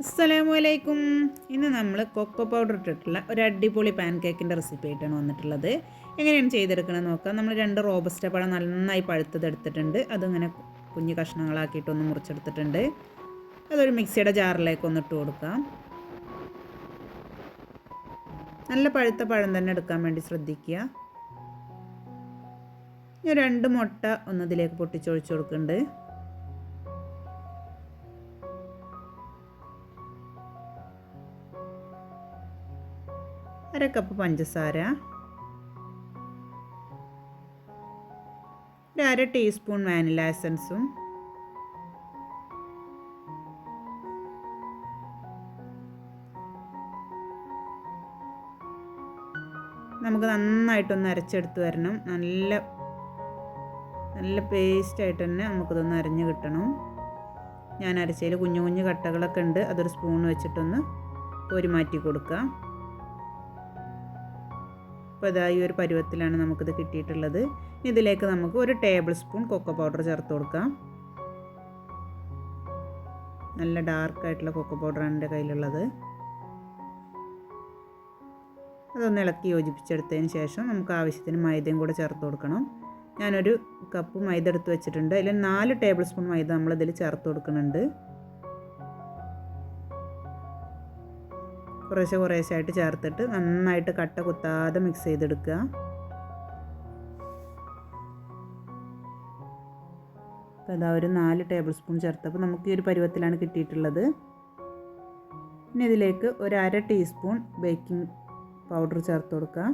അസ്സലാമു അലൈക്കും ഇന്ന് നമ്മൾ കൊക്കോ പൗഡർ ഇട്ടിട്ടുള്ള ഒരു അടിപൊളി പാൻ കേക്കിന്റെ റെസിപ്പി ആയിട്ടാണ് വന്നിട്ടുള്ളത്. എങ്ങനെയാണ് ചെയ്തെടുക്കണമെന്ന് നോക്കാം. നമ്മൾ രണ്ട് റോബസ്റ്റ പഴം നന്നായി പഴുത്തത് എടുത്തിട്ടുണ്ട് അതിങ്ങനെ കുഞ്ഞു കഷ്ണങ്ങളാക്കിയിട്ടൊന്ന് മുറിച്ചെടുത്തിട്ടുണ്ട്. അതൊരു മിക്സിയുടെ ജാറിലേക്ക് ഒന്ന് ഇട്ട് കൊടുക്കാം. നല്ല പഴുത്ത പഴം തന്നെ എടുക്കാൻ വേണ്ടി ശ്രദ്ധിക്കുക. ഞാൻ രണ്ട് മുട്ട ഒന്നതിലേക്ക് പൊട്ടിച്ചൊഴിച്ച് കൊടുക്കുന്നുണ്ട്. അര കപ്പ് പഞ്ചസാര. ഒരു അര ടീസ്പൂൺ വാനില എസൻസും. നമുക്ക് നന്നായിട്ടൊന്ന് അരച്ചെടുത്ത് വരണം. നല്ല നല്ല പേസ്റ്റായിട്ട് തന്നെ നമുക്കിതൊന്ന് അരഞ്ഞ് കിട്ടണം. ഞാൻ അരച്ചതിൽ കുഞ്ഞു കുഞ്ഞു കട്ടകളൊക്കെ ഉണ്ട്. അതൊരു സ്പൂൺ വെച്ചിട്ടൊന്ന് പൊരി മാറ്റി കൊടുക്കാം. അപ്പോൾ ഇതായി ഒരു പരുവത്തിലാണ് നമുക്കിത് കിട്ടിയിട്ടുള്ളത്. ഇതിലേക്ക് നമുക്ക് ഒരു ടേബിൾ സ്പൂൺ കൊക്കോ പൗഡർ ചേർത്ത് കൊടുക്കാം. നല്ല ഡാർക്കായിട്ടുള്ള കൊക്കോ പൗഡറാണ് എന്റെ കയ്യിലുള്ളത്. അതൊന്ന് ഇളക്കി യോജിപ്പിച്ചെടുത്തതിന് ശേഷം നമുക്ക് ആവശ്യത്തിന് മൈദയും കൂടെ ചേർത്ത് കൊടുക്കണം. ഞാനൊരു കപ്പ് മൈദ എടുത്ത് വെച്ചിട്ടുണ്ട്. അതിൽ നാല് ടേബിൾ സ്പൂൺ മൈദ നമ്മളിതിൽ ചേർത്ത് കൊടുക്കുന്നുണ്ട്. കുറേശ്ശെ കുറേശ്ശെ ആയിട്ട് ചേർത്തിട്ട് നന്നായിട്ട് കട്ട കുത്താതെ മിക്സ് ചെയ്തെടുക്കുക. അപ്പോൾ അതാ ഒരു നാല് ടേബിൾ സ്പൂൺ ചേർത്തപ്പോൾ നമുക്ക് ഈ ഒരു പരുവത്തിലാണ് കിട്ടിയിട്ടുള്ളത്. ഇനി ഇതിലേക്ക് ഒരു അര ടീസ്പൂൺ ബേക്കിംഗ് പൗഡർ ചേർത്ത് കൊടുക്കുക.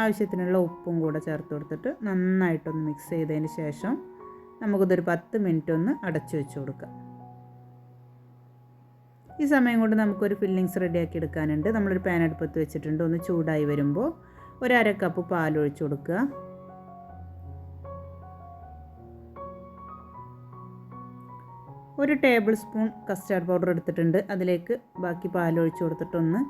ആവശ്യത്തിനുള്ള ഉപ്പും കൂടെ ചേർത്ത് കൊടുത്തിട്ട് നന്നായിട്ടൊന്ന് മിക്സ് ചെയ്തതിന് ശേഷം നമുക്കിതൊരു പത്ത് മിനിറ്റ് ഒന്ന് അടച്ചു വെച്ച് കൊടുക്കാം. ഈ സമയം കൊണ്ട് നമുക്കൊരു ഫില്ലിങ്സ് റെഡിയാക്കി എടുക്കാനുണ്ട്. നമ്മളൊരു പാൻ അടുപ്പത്ത് വെച്ചിട്ടുണ്ട്. ഒന്ന് ചൂടായി വരുമ്പോൾ ഒരു അര കപ്പ് പാൽ ഒഴിച്ചു കൊടുക്കുക. ഒരു ടേബിൾ സ്പൂൺ കസ്റ്റാർഡ് പൗഡർ എടുത്തിട്ടുണ്ട്. അതിലേക്ക് ബാക്കി പാൽ ഒഴിച്ചു കൊടുത്തിട്ടൊന്ന്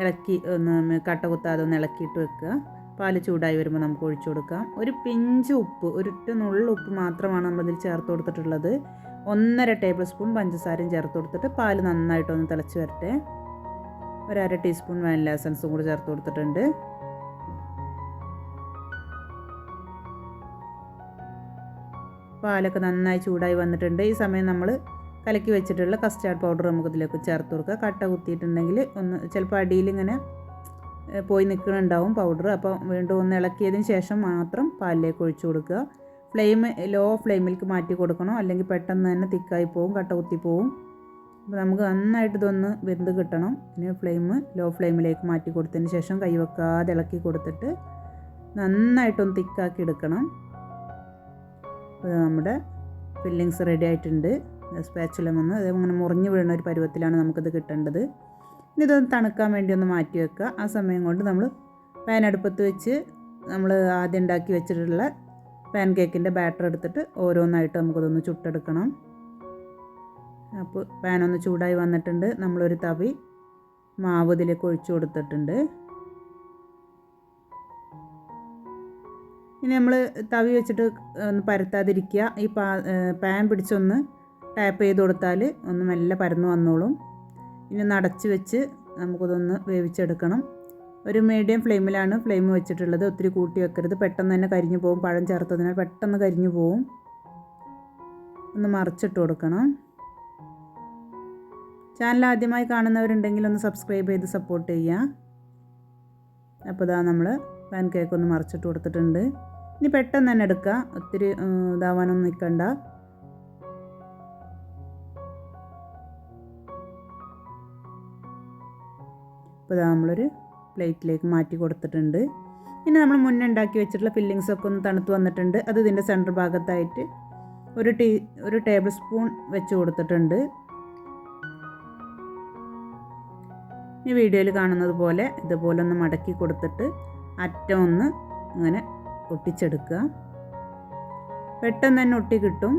ഇളക്കി ഒന്ന് കട്ട കുത്താതെ ഒന്ന് ഇളക്കിയിട്ട് വെക്കുക. പാൽ ചൂടായി വരുമ്പോൾ നമുക്ക് ഒഴിച്ചു കൊടുക്കാം. ഒരു പിഞ്ച് ഉപ്പ് ഒരിട്ട് നുള്ള ഉപ്പ് മാത്രമാണ് നമ്മളിതിൽ ചേർത്ത് കൊടുത്തിട്ടുള്ളത്. ഒന്നര ടേബിൾ സ്പൂൺ പഞ്ചസാരയും ചേർത്ത് കൊടുത്തിട്ട് പാൽ നന്നായിട്ടൊന്ന് തിളച്ച് വരട്ടെ. ഒരു അര ടീസ്പൂൺ വാനില എസൻസും കൂടി ചേർത്ത് കൊടുത്തിട്ടുണ്ട്. പാലൊക്കെ നന്നായി ചൂടായി വന്നിട്ടുണ്ട്. ഈ സമയം നമ്മൾ കലക്കി വെച്ചിട്ടുള്ള കസ്റ്റാർഡ് പൗഡർ നമുക്ക് ഇതിലേക്ക് ചേർത്ത് കൊടുക്കുക. കട്ട കുത്തിയിട്ടുണ്ടെങ്കിൽ ഒന്ന് ചിലപ്പോൾ അടിയിൽ ഇങ്ങനെ പോയി നിൽക്കുന്നുണ്ടാവും പൗഡർ അപ്പോൾ വീണ്ടും ഒന്ന് ഇളക്കിയതിന് ശേഷം മാത്രം പാലിലേക്ക് ഒഴിച്ചു കൊടുക്കുക. ഫ്ലെയിം ലോ ഫ്ലെയിമിലേക്ക് മാറ്റി കൊടുക്കണം. അല്ലെങ്കിൽ പെട്ടെന്ന് തന്നെ തിക്കായി പോവും കട്ട കുത്തി പോവും. അപ്പോൾ നമുക്ക് നന്നായിട്ട് ഇതൊന്ന് വെന്ത് കിട്ടണം. പിന്നെ ഫ്ലെയിം ലോ ഫ്ലെയിമിലേക്ക് മാറ്റി കൊടുത്തതിന് ശേഷം കൈ വെക്കാതെ ഇളക്കി കൊടുത്തിട്ട് നന്നായിട്ടൊന്ന് തിക്കാക്കി എടുക്കണം. അപ്പോൾ നമ്മുടെ ഫില്ലിങ്സ് റെഡി ആയിട്ടുണ്ട്. സ്പാച്ചുലം വന്ന് അത് അങ്ങനെ മുറിഞ്ഞു വീഴുന്ന ഒരു പരുവത്തിലാണ് നമുക്കിത് കിട്ടേണ്ടത്. ഇതൊന്ന് തണുക്കാൻ വേണ്ടി ഒന്ന് മാറ്റി വെക്കുക. ആ സമയം കൊണ്ട് നമ്മൾ പാൻ അടുപ്പത്ത് വെച്ച് നമ്മൾ ആദ്യം ഉണ്ടാക്കി വെച്ചിട്ടുള്ള പാൻ കേക്കിന്റെ ബാറ്റർ എടുത്തിട്ട് ഓരോന്നായിട്ട് നമുക്കതൊന്ന് ചുട്ടെടുക്കണം. അപ്പോൾ പാൻ ഒന്ന് ചൂടായി വന്നിട്ടുണ്ട്. നമ്മളൊരു തവി മാവ് ഇതിലേക്ക് ഒഴിച്ചു കൊടുത്തിട്ടുണ്ട്. ഇനി നമ്മൾ തവി വെച്ചിട്ട് ഒന്ന് പരത്താതിരിക്കുക. ഈ പാൻ പിടിച്ചൊന്ന് ടാപ്പ് ചെയ്ത് കൊടുത്താൽ ഒന്ന് മെല്ലെ പരന്ന് വന്നോളും. ഇനി ഒന്ന് അടച്ച് വെച്ച് നമുക്കതൊന്ന് വേവിച്ചെടുക്കണം. ഒരു മീഡിയം ഫ്ലെയിമിലാണ് ഫ്ലെയിം വെച്ചിട്ടുള്ളത്. ഒത്തിരി കൂട്ടി വെക്കരുത്. പെട്ടെന്ന് തന്നെ കരിഞ്ഞു പോകും. പഴം ചേർത്തതിനാൽ പെട്ടെന്ന് കരിഞ്ഞു പോകും ഒന്ന് മറിച്ചിട്ട് കൊടുക്കണം. ചാനൽ ആദ്യമായി കാണുന്നവരുണ്ടെങ്കിൽ ഒന്ന് സബ്സ്ക്രൈബ് ചെയ്ത് സപ്പോർട്ട് ചെയ്യുക. അപ്പോൾ ഇതാ നമ്മൾ പാൻ കേക്ക് ഒന്ന് മറിച്ചിട്ട് കൊടുത്തിട്ടുണ്ട്. ഇനി പെട്ടെന്ന് തന്നെ എടുക്കുക. ഒത്തിരി ഇതാവാനൊന്നും നിൽക്കണ്ട. ഇപ്പോൾ ഇത് നമ്മളൊരു പ്ലേറ്റിലേക്ക് മാറ്റി കൊടുത്തിട്ടുണ്ട്. ഇനി നമ്മൾ മുന്നേ ഉണ്ടാക്കി വെച്ചിട്ടുള്ള ഫില്ലിങ്സ് ഒക്കെ ഒന്ന് തണുത്ത് വന്നിട്ടുണ്ട്. അത് ഇതിന്റെ സെന്റർ ഭാഗത്തായിട്ട് ഒരു ടീ ഒരു ടേബിൾ സ്പൂൺ വെച്ച് കൊടുത്തിട്ടുണ്ട്. ഈ വീഡിയോയിൽ കാണുന്നത് പോലെ ഇതുപോലെ ഒന്ന് മടക്കി കൊടുത്തിട്ട് അറ്റം ഒന്ന് ഇങ്ങനെ ഒട്ടിച്ചെടുക്കുക. പെട്ടെന്ന് തന്നെ ഒട്ടി കിട്ടും.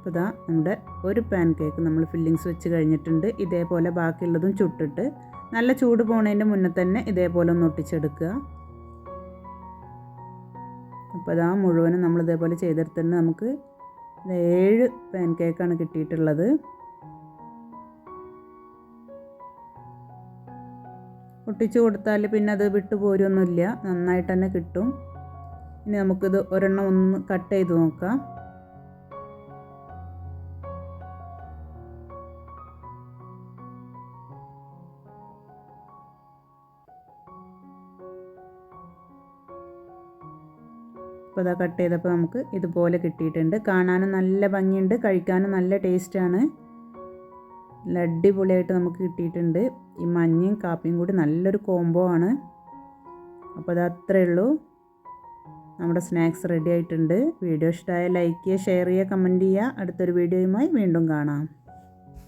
അപ്പോൾ ഇതാ നമ്മുടെ ഒരു പാൻ കേക്ക് നമ്മൾ ഫില്ലിങ്സ് വെച്ച് കഴിഞ്ഞിട്ടുണ്ട്. ഇതേപോലെ ബാക്കിയുള്ളതും ചുട്ടിട്ട് നല്ല ചൂട് പോണതിന്റെ മുന്നേ തന്നെ ഇതേപോലെ ഒന്ന് ഒട്ടിച്ചെടുക്കുക. അപ്പോൾ അതാ മുഴുവനും നമ്മൾ ഇതേപോലെ ചെയ്തെടുത്തിട്ട് നമുക്ക് ഏഴ് പാൻ കേക്കാണ് കിട്ടിയിട്ടുള്ളത്. ഒട്ടിച്ച് കൊടുത്താൽ പിന്നെ അത് വിട്ടു പോരുമൊന്നുമില്ല നന്നായിട്ട് തന്നെ കിട്ടും. ഇനി നമുക്കിത് ഒരെണ്ണം ഒന്ന് കട്ട് ചെയ്ത് നോക്കാം. അപ്പോൾ ഇതാ കട്ട് ചെയ്തപ്പോൾ നമുക്ക് ഇതുപോലെ കിട്ടിയിട്ടുണ്ട്. കാണാനും നല്ല ഭംഗിയുണ്ട് കഴിക്കാനും നല്ല ടേസ്റ്റാണ് നല്ല അടിപൊളിയായിട്ട് നമുക്ക് കിട്ടിയിട്ടുണ്ട്. ഈ മഞ്ഞയും കാപ്പിയും കൂടി നല്ലൊരു കോംബോ ആണ്. അപ്പോൾ അത് അത്രയേ ഉള്ളൂ. നമ്മുടെ സ്നാക്സ് റെഡി ആയിട്ടുണ്ട്. വീഡിയോ ഇഷ്ടമായ ലൈക്ക് ചെയ്യുക ഷെയർ ചെയ്യുക കമന്റ് ചെയ്യുക. അടുത്തൊരു വീഡിയോയുമായി വീണ്ടും കാണാം.